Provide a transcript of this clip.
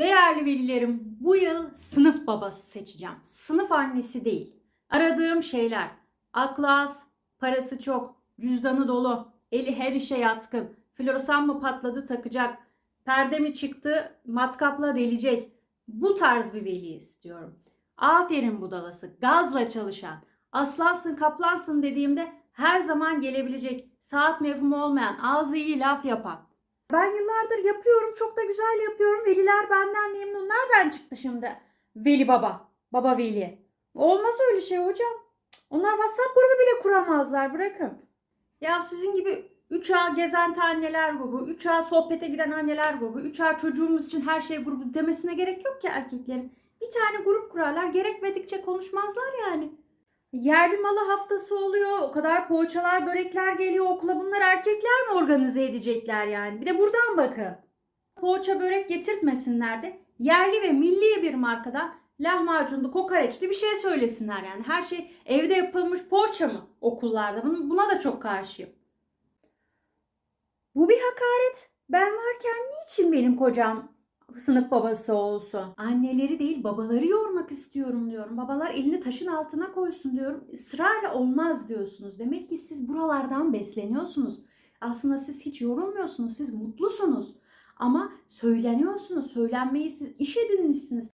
Değerli velilerim, bu yıl sınıf babası seçeceğim. Sınıf annesi değil. Aradığım şeyler. Aklı az, parası çok, cüzdanı dolu, eli her işe yatkın, floresan mı patladı takacak, perde mi çıktı matkapla delecek. Bu tarz bir veli istiyorum. Aferin budalası, gazla çalışan, aslansın kaplansın dediğimde her zaman gelebilecek, saat mevhumu olmayan, ağzı iyi laf yapan. Ben yıllardır yapıyorum, çok da güzel yapıyorum. Veliler benden memnun. Nereden çıktı şimdi? Veli baba, baba veli. Olmaz öyle şey hocam. Onlar WhatsApp grubu bile kuramazlar, bırakın. Ya sizin gibi 3A gezen anneler grubu, 3A sohbete giden anneler grubu, 3A çocuğumuz için her şey grubu demesine gerek yok ki erkeklerin. Bir tane grup kurarlar, gerekmedikçe konuşmazlar yani. Yerli malı haftası oluyor. O kadar poğaçalar, börekler geliyor okula. Bunlar erkekler mi organize edecekler yani? Bir de buradan bakın. Poğaça börek getirtmesinler de yerli ve milli bir markadan lahmacunlu, kokoreçli bir şey söylesinler yani. Her şey evde yapılmış poğaça mı okullarda? Buna da çok karşıyım. Bu bir hakaret. Ben varken niçin benim kocam sınıf babası olsun? Anneleri değil babaları yormak istiyorum diyorum. Babalar elini taşın altına koysun diyorum. Israrla olmaz diyorsunuz. Demek ki siz buralardan besleniyorsunuz. Aslında siz hiç yorulmuyorsunuz. Siz mutlusunuz. Ama söyleniyorsunuz. Söylenmeyi siz iş edinmişsiniz.